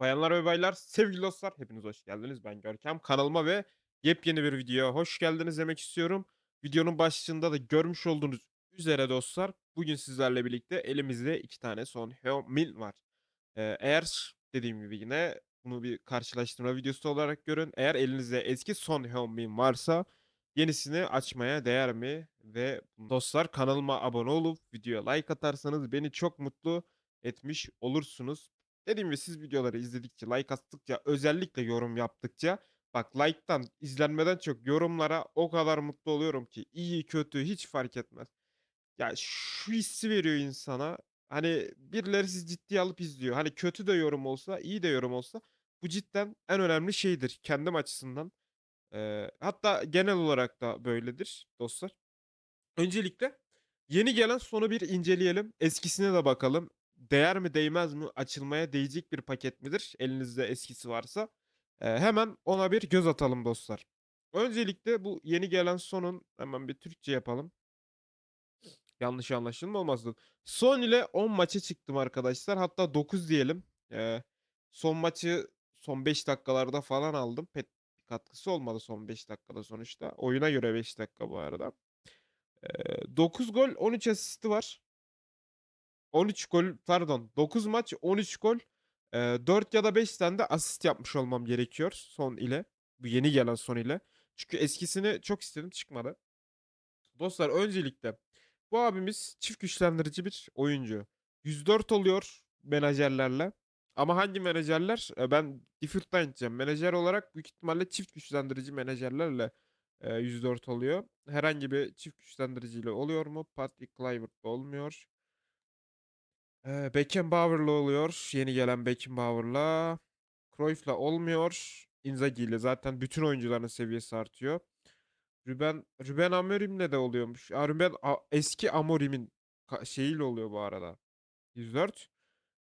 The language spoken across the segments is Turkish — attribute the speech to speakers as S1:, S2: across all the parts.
S1: Bayanlar ve baylar, sevgili dostlar, hepiniz hoş geldiniz. Ben Görkem. Kanalıma ve yepyeni bir videoya hoş geldiniz demek istiyorum. Videonun başlığında da görmüş olduğunuz üzere dostlar, bugün sizlerle birlikte elimizde iki tane Son Heung-min var. Eee, eğer dediğim gibi yine bunu bir karşılaştırma videosu olarak görün. Eğer elinizde eski Son Heung-min varsa yenisini açmaya değer mi? Ve dostlar kanalıma abone olup videoya like atarsanız beni çok mutlu etmiş olursunuz. Dediğim gibi siz videoları izledikçe, like attıkça, özellikle yorum yaptıkça bak like'tan, izlenmeden çok yorumlara o kadar mutlu oluyorum ki iyi kötü hiç fark etmez. Ya şu hissi veriyor insana. Hani birileri sizi ciddiye alıp izliyor. Hani kötü de yorum olsa, iyi de yorum olsa bu cidden en önemli şeydir kendim açısından. Eee, hatta genel olarak da böyledir dostlar. Öncelikle yeni gelen sonu bir inceleyelim. Eskisine de bakalım. Değer mi değmez mi? Açılmaya değecek bir paket midir? Elinizde eskisi varsa. Eee, hemen ona bir göz atalım dostlar. Öncelikle bu yeni gelen sonun hemen bir Türkçe yapalım. Yanlış anlaşılma olmasın. Son ile 10 maça çıktım arkadaşlar. Hatta 9 diyelim. Eee, son maçı son 5 dakikalarda falan aldım. Bir katkısı olmadı son 5 dakikada sonuçta. Oyuna göre 5 dakika bu arada. Eee, 9 gol 13 asisti var. 13 gol pardon 9 maç 13 gol. Eee, 4 ya da 5 tane de asist yapmış olmam gerekiyor son ile. Bu yeni gelen son ile. Çünkü eskisini çok istedim çıkmadı. Dostlar öncelikle bu abimiz çift güçlendirici bir oyuncu. 104 oluyor menajerlerle. Ama hangi menajerler? Ben default'tan gideceğim. Menajer olarak büyük ihtimalle çift güçlendirici menajerlerle e, 104 oluyor. Herhangi bir çift güçlendiriciyle oluyor mu? Patrick Kluivert'la olmuyor. Eee, Beckenbauer'la oluyor. Yeni gelen Beckenbauer'la. Cruyff'la olmuyor. Inzaghi'yle zaten bütün oyuncuların seviyesi artıyor. Ruben Ruben Amorim'le de oluyormuş. Ya Ruben A- eski Amorim'in şeyiyle oluyor bu arada. 104.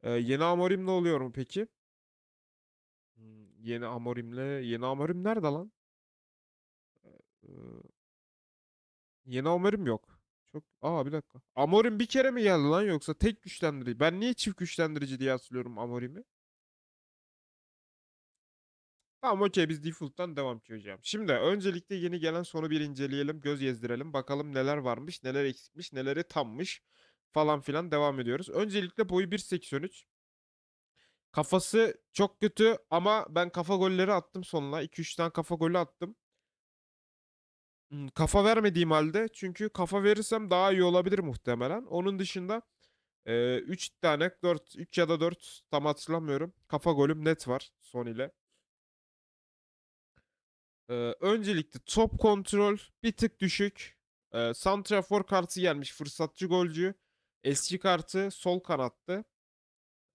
S1: Eee, yeni Amorim'le oluyor mu peki? Hmm, yeni Amorim'le yeni Amorim nerede lan? Eee, yeni Amorim yok. Çok Aa bir dakika. Amorim bir kere mi geldi lan yoksa tek güçlendirici? Ben niye çift güçlendirici diye hatırlıyorum Amorim'i? Tamam okey biz default'tan devam ki hocam. Şimdi öncelikle yeni gelen sonu bir inceleyelim, göz gezdirelim. Bakalım neler varmış, neler eksikmiş, neleri tammış falan filan devam ediyoruz. Öncelikle boyu 1.83. Kafası çok kötü ama ben kafa golleri attım sonuna. 2-3 tane kafa golü attım. Kafa vermediğim halde çünkü kafa verirsem daha iyi olabilir muhtemelen. Onun dışında 3 tane 4 3 ya da 4 tam hatırlamıyorum. Kafa golüm net var son ile. Ee, öncelikle top kontrol bir tık düşük. Ee, santrafor kartı gelmiş fırsatçı golcü. Eski kartı sol kanattı.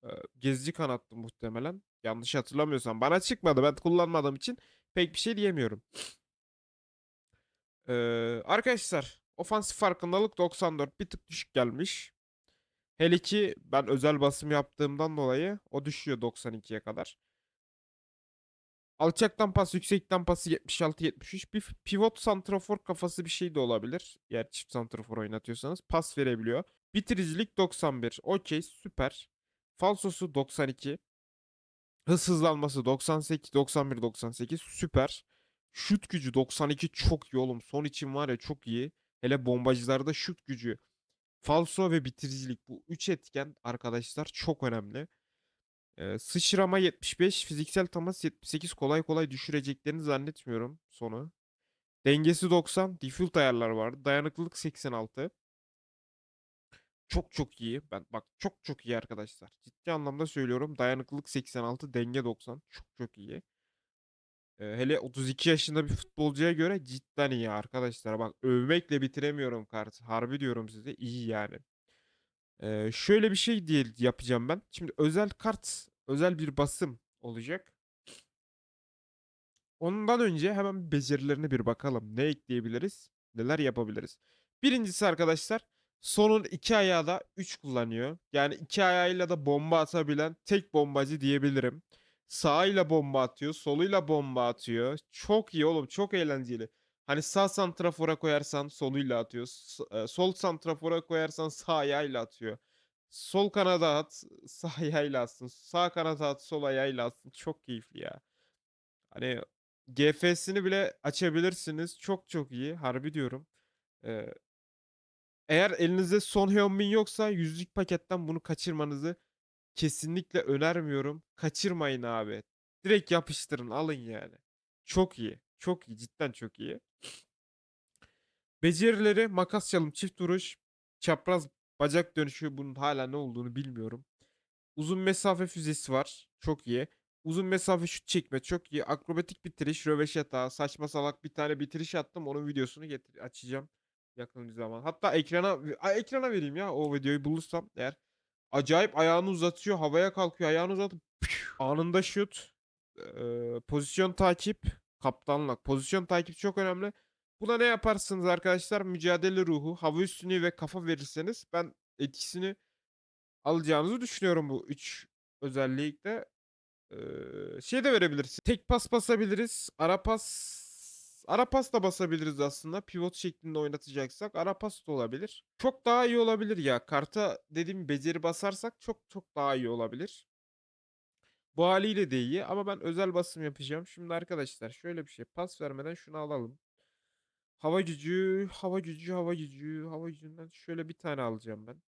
S1: Ee, gezici kanattı muhtemelen. Yanlış hatırlamıyorsam. Bana çıkmadı. Ben kullanmadığım için pek bir şey diyemiyorum. Ee, arkadaşlar ofansif farkındalık 94 bir tık düşük gelmiş. Hele ki ben özel basım yaptığımdan dolayı o düşüyor 92'ye kadar. Alçaktan pas, yüksekten pası 76-73. Bir pivot santrafor kafası bir şey de olabilir. Eğer çift santrafor oynatıyorsanız pas verebiliyor. Bitiricilik 91. Okey süper. Falsosu 92. Hız hızlanması 98, 91, 98 süper. Şut gücü 92 çok iyi oğlum. Son için var ya çok iyi. Hele bombacılarda şut gücü. Falso ve bitiricilik bu 3 etken arkadaşlar çok önemli. Ee, sıçrama 75, fiziksel temas 78 kolay kolay düşüreceklerini zannetmiyorum sonu. Dengesi 90, default ayarlar vardı. Dayanıklılık 86. Çok çok iyi. Ben bak çok çok iyi arkadaşlar. Ciddi anlamda söylüyorum. Dayanıklılık 86, denge 90. Çok çok iyi. Ee, hele 32 yaşında bir futbolcuya göre cidden iyi arkadaşlar. Bak övmekle bitiremiyorum kartı. Harbi diyorum size iyi yani. Ee, şöyle bir şey diye yapacağım ben. Şimdi özel kart, özel bir basım olacak. Ondan önce hemen becerilerine bir bakalım. Ne ekleyebiliriz? Neler yapabiliriz? Birincisi arkadaşlar sonun iki ayağı da 3 kullanıyor. Yani iki ayağıyla da bomba atabilen tek bombacı diyebilirim. Sağıyla bomba atıyor, soluyla bomba atıyor. Çok iyi oğlum, çok eğlenceli. Hani sağ santrafora koyarsan soluyla atıyor. e, Sol santrafora koyarsan sağ ayağıyla atıyor. Sol kanada at, sağ ayağıyla atsın. Sağ kanada at, sol ayağıyla atsın. Çok keyifli ya. Hani GF'sini bile açabilirsiniz. Çok çok iyi. Harbi diyorum. Ee, eğer elinizde Son Heung-min yoksa yüzlük paketten bunu kaçırmanızı kesinlikle önermiyorum. Kaçırmayın abi. Direkt yapıştırın alın yani. Çok iyi. Çok iyi. Cidden çok iyi. Becerileri makas çalım, çift vuruş, çapraz bacak dönüşü bunun hala ne olduğunu bilmiyorum. Uzun mesafe füzesi var. Çok iyi. Uzun mesafe şut çekme çok iyi. Akrobatik bitiriş, röveşata, saçma salak bir tane bitiriş attım. Onun videosunu getir açacağım yakın bir zaman. Hatta ekrana ekrana vereyim ya o videoyu bulursam eğer. Acayip ayağını uzatıyor, havaya kalkıyor, ayağını uzatıp anında şut. Ee, pozisyon takip, kaptanlık. Pozisyon takip çok önemli. Buna ne yaparsınız arkadaşlar? Mücadele ruhu, hava üstünlüğü ve kafa verirseniz ben etkisini alacağınızı düşünüyorum bu 3 özellikle. Ee, şey de verebiliriz. Tek pas basabiliriz. Ara pas ara pas da basabiliriz aslında. Pivot şeklinde oynatacaksak ara pas da olabilir. Çok daha iyi olabilir ya. Karta dediğim beceri basarsak çok çok daha iyi olabilir. Bu haliyle de iyi ama ben özel basım yapacağım. Şimdi arkadaşlar şöyle bir şey. Pas vermeden şunu alalım. Hava gücü, hava gücü, hava gücü, hava gücünden şöyle bir tane alacağım ben.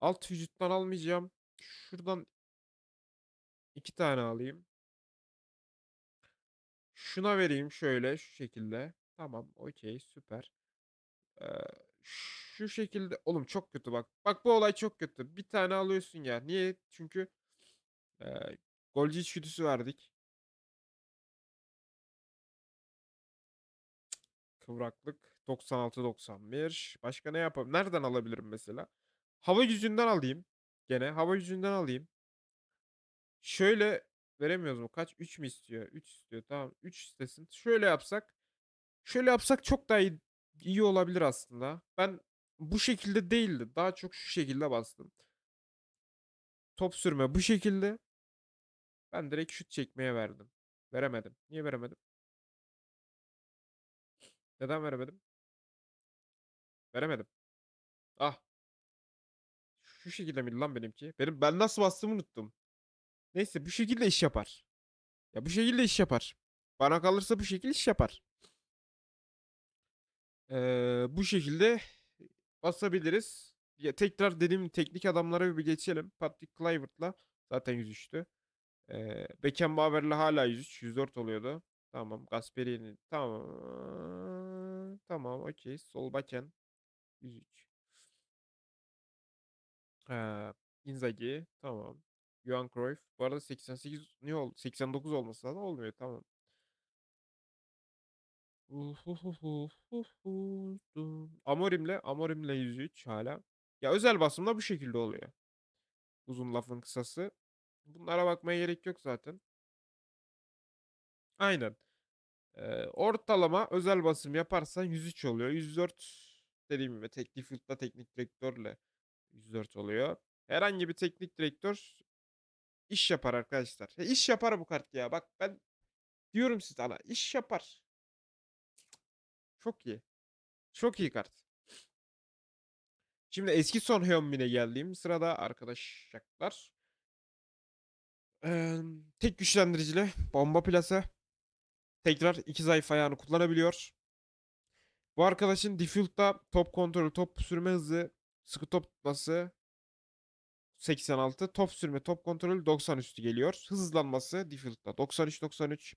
S1: Alt vücuttan almayacağım. Şuradan iki tane alayım. Şuna vereyim şöyle şu şekilde. Tamam, okey, süper. Ee, şu şekilde oğlum çok kötü bak. Bak bu olay çok kötü. Bir tane alıyorsun ya. Niye? Çünkü e, golcü içgüdüsü verdik. Kıvraklık 96-91. Başka ne yapabilirim? Nereden alabilirim mesela? Hava gücünden alayım. Gene hava gücünden alayım. Şöyle veremiyoruz mu? Kaç? 3 mü istiyor? 3 istiyor. Tamam. 3 istesin. Şöyle yapsak. Şöyle yapsak çok daha iyi, iyi olabilir aslında. Ben bu şekilde değildi. Daha çok şu şekilde bastım. Top sürme bu şekilde. Ben direkt şut çekmeye verdim. Veremedim. Niye veremedim? Neden veremedim? Veremedim. Ah. Şu şekilde miydi lan benimki? Benim ben nasıl bastığımı unuttum. Neyse bu şekilde iş yapar. Ya bu şekilde iş yapar. Bana kalırsa bu şekilde iş yapar. Ee, bu şekilde basabiliriz. Ya tekrar dediğim teknik adamlara bir geçelim. Patrick Kluivert'la zaten 103'tü. Ee, Beckenbauer'le hala 103, 104 oluyordu. Tamam, Gasperini. Tamam. Tamam, okey. Sol baken 103. Ee, Inzaghi. Tamam. Johan Cruyff. Bu arada 88 ne oldu? 89 olması lazım. Olmuyor. Tamam. Amorim'le Amorim'le 103 hala. Ya özel basımda bu şekilde oluyor. Uzun lafın kısası. Bunlara bakmaya gerek yok zaten. Aynen. Ee, ortalama özel basım yaparsan 103 oluyor. 104 dediğim gibi teknik field'da teknik direktörle 104 oluyor. Herhangi bir teknik direktör iş yapar arkadaşlar. E, iş yapar bu kart ya. Bak ben diyorum size ana iş yapar. Çok iyi. Çok iyi kart. Şimdi eski Son Heung-min'e geldiğim sırada arkadaşlar. Eee, tek güçlendiricili bomba plase. Tekrar iki zayıf ayağını kullanabiliyor. Bu arkadaşın Defield'da top kontrolü, top sürme hızı, sıkı top tutması 86, top sürme, top kontrolü 90 üstü geliyor. Hızlanması Defield'da 93-93.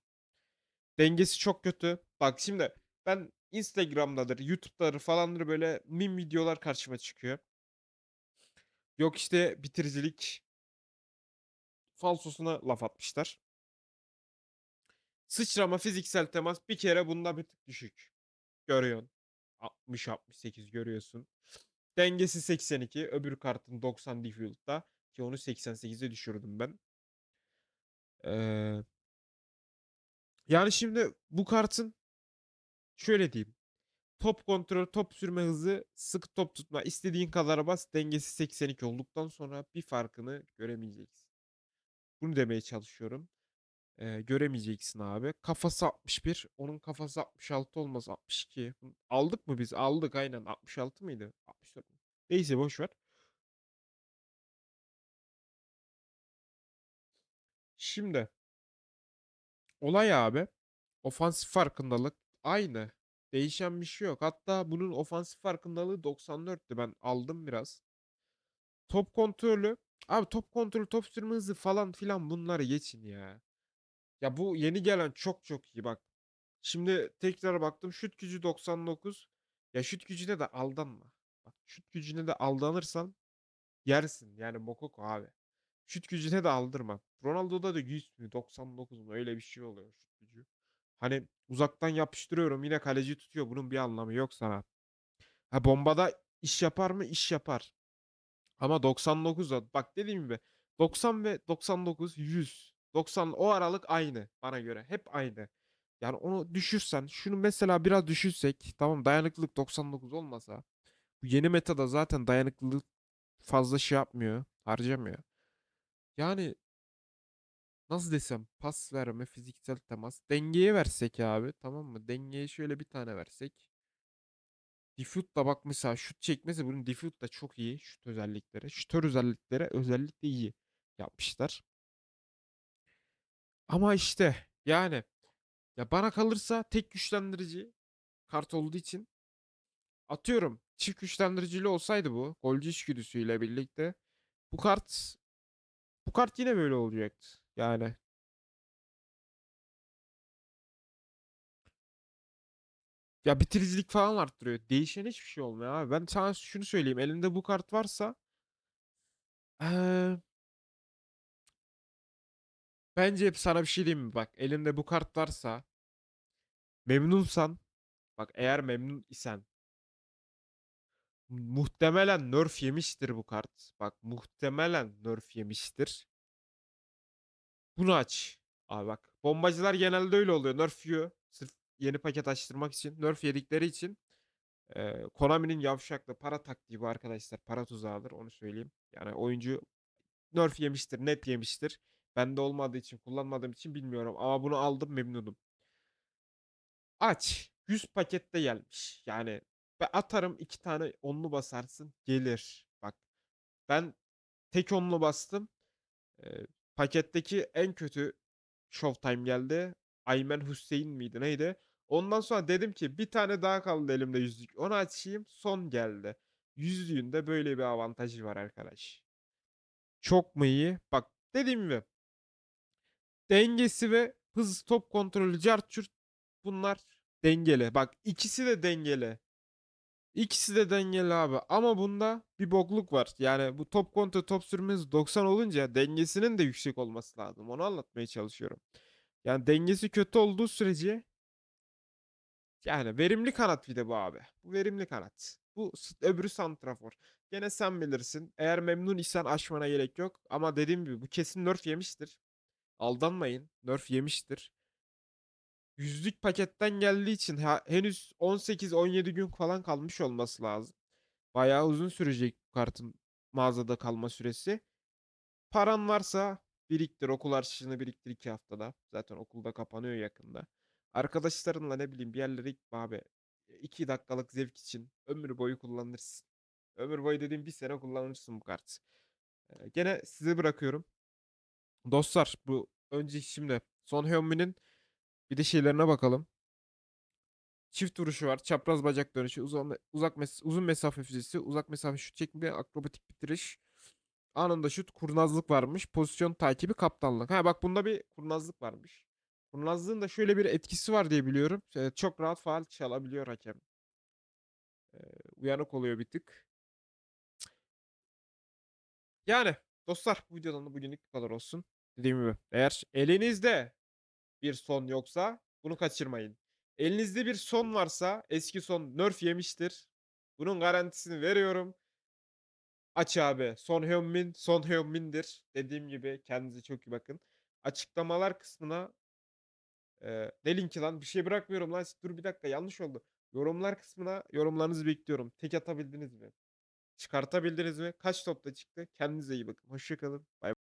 S1: Dengesi çok kötü. Bak şimdi ben Instagram'dadır, YouTube'dadır falandır böyle meme videolar karşıma çıkıyor. Yok işte bitiricilik falsosuna laf atmışlar. Sıçrama fiziksel temas bir kere bunda bir tık düşük. Görüyorsun. 60-68 görüyorsun. Dengesi 82. Öbür kartın 90 defield'da. Ki onu 88'e düşürdüm ben. Ee, yani şimdi bu kartın şöyle diyeyim. Top kontrol, top sürme hızı, sık top tutma, istediğin kadar bas. Dengesi 82 olduktan sonra bir farkını göremeyeceksin. Bunu demeye çalışıyorum e, göremeyeceksin abi. Kafası 61. Onun kafası 66 olmaz 62. Aldık mı biz? Aldık aynen. 66 mıydı? 64? Neyse boş ver. Şimdi olay abi ofansif farkındalık aynı. Değişen bir şey yok. Hatta bunun ofansif farkındalığı 94'tü. Ben aldım biraz. Top kontrolü. Abi top kontrolü, top sürme hızı falan filan bunları geçin ya. Ya bu yeni gelen çok çok iyi bak. Şimdi tekrar baktım şut gücü 99. Ya şut gücüne de aldanma. Bak şut gücüne de aldanırsan yersin. Yani Mokoko abi. Şut gücüne de aldırma. Ronaldo'da da 100 mü 99 mu öyle bir şey oluyor şut gücü. Hani uzaktan yapıştırıyorum yine kaleci tutuyor. Bunun bir anlamı yok sana. Ha bombada iş yapar mı? İş yapar. Ama 99 da bak dediğim gibi 90 ve 99 100. 90 o aralık aynı bana göre. Hep aynı. Yani onu düşürsen şunu mesela biraz düşürsek tamam dayanıklılık 99 olmasa bu yeni metada zaten dayanıklılık fazla şey yapmıyor, harcamıyor. Yani nasıl desem pas verme, fiziksel temas dengeye versek abi tamam mı? Dengeye şöyle bir tane versek. Defute da bak mesela şut çekmesi bunun defute da çok iyi şut özellikleri. Şutör özellikleri özellikle iyi yapmışlar. Ama işte yani ya bana kalırsa tek güçlendirici kart olduğu için atıyorum çift güçlendiricili olsaydı bu golcü içgüdüsüyle birlikte bu kart bu kart yine böyle olacaktı. Yani ya bitiricilik falan arttırıyor. Değişen hiçbir şey olmuyor abi. Ben sana şunu söyleyeyim. Elinde bu kart varsa eee, bence hep sana bir şey diyeyim mi? Bak elinde bu kart varsa memnunsan bak eğer memnun isen muhtemelen nerf yemiştir bu kart. Bak muhtemelen nerf yemiştir. Bunu aç. Abi bak bombacılar genelde öyle oluyor. Nerf yiyor. Sırf yeni paket açtırmak için. Nerf yedikleri için. Ee, Konami'nin yavşaklı para taktiği bu arkadaşlar. Para tuzağıdır onu söyleyeyim. Yani oyuncu nerf yemiştir. Net yemiştir. Bende olmadığı için kullanmadığım için bilmiyorum. Ama bunu aldım memnunum. Aç. 100 pakette gelmiş. Yani ben atarım iki tane onlu basarsın. Gelir. Bak ben tek onlu bastım. Ee, paketteki en kötü Showtime geldi. Aymen Hüseyin miydi neydi? Ondan sonra dedim ki bir tane daha kaldı elimde yüzlük. Onu açayım son geldi. Yüzlüğünde böyle bir avantajı var arkadaş. Çok mu iyi? Bak dediğim gibi dengesi ve hız top kontrolü cart curt bunlar dengeli. Bak ikisi de dengeli. İkisi de dengeli abi. Ama bunda bir bokluk var. Yani bu top kontrol top sürmesi 90 olunca dengesinin de yüksek olması lazım. Onu anlatmaya çalışıyorum. Yani dengesi kötü olduğu sürece yani verimli kanat bir de bu abi. Bu verimli kanat. Bu öbürü santrafor. Gene sen bilirsin. Eğer memnun isen aşmana gerek yok. Ama dediğim gibi bu kesin nerf yemiştir. Aldanmayın. Nerf yemiştir. Yüzlük paketten geldiği için henüz 18-17 gün falan kalmış olması lazım. Bayağı uzun sürecek bu kartın mağazada kalma süresi. Paran varsa biriktir. Okul harçlığını biriktir 2 haftada. Zaten okulda kapanıyor yakında. Arkadaşlarınla ne bileyim bir yerlere gitme abi. 2 dakikalık zevk için ömür boyu kullanırsın. Ömür boyu dediğim bir sene kullanırsın bu kartı. Ee, Gene size bırakıyorum. Dostlar bu önce şimdi Son Heung-min'in bir de şeylerine bakalım. Çift vuruşu var. Çapraz bacak dönüşü. Uzun, uzak mes uzun mesafe füzesi. Uzak mesafe şut çekme. Akrobatik bitiriş. Anında şut. Kurnazlık varmış. Pozisyon takibi kaptanlık. Ha bak bunda bir kurnazlık varmış. Kurnazlığın da şöyle bir etkisi var diye biliyorum. Ee, çok rahat faal çalabiliyor hakem. Ee, uyanık oluyor bir tık. Yani dostlar bu videodan da bugünlük bu kadar olsun. Dediğim gibi eğer elinizde bir son yoksa bunu kaçırmayın. Elinizde bir son varsa eski son nerf yemiştir. Bunun garantisini veriyorum. Aç abi. Son Heung-min, Son Heung-min'dir. Dediğim gibi kendinize çok iyi bakın. Açıklamalar kısmına e, ne linki lan? Bir şey bırakmıyorum lan. Dur bir dakika yanlış oldu. Yorumlar kısmına yorumlarınızı bekliyorum. Tek atabildiniz mi? Çıkartabildiniz mi? Kaç topta çıktı? Kendinize iyi bakın. Hoşçakalın. Bay bay.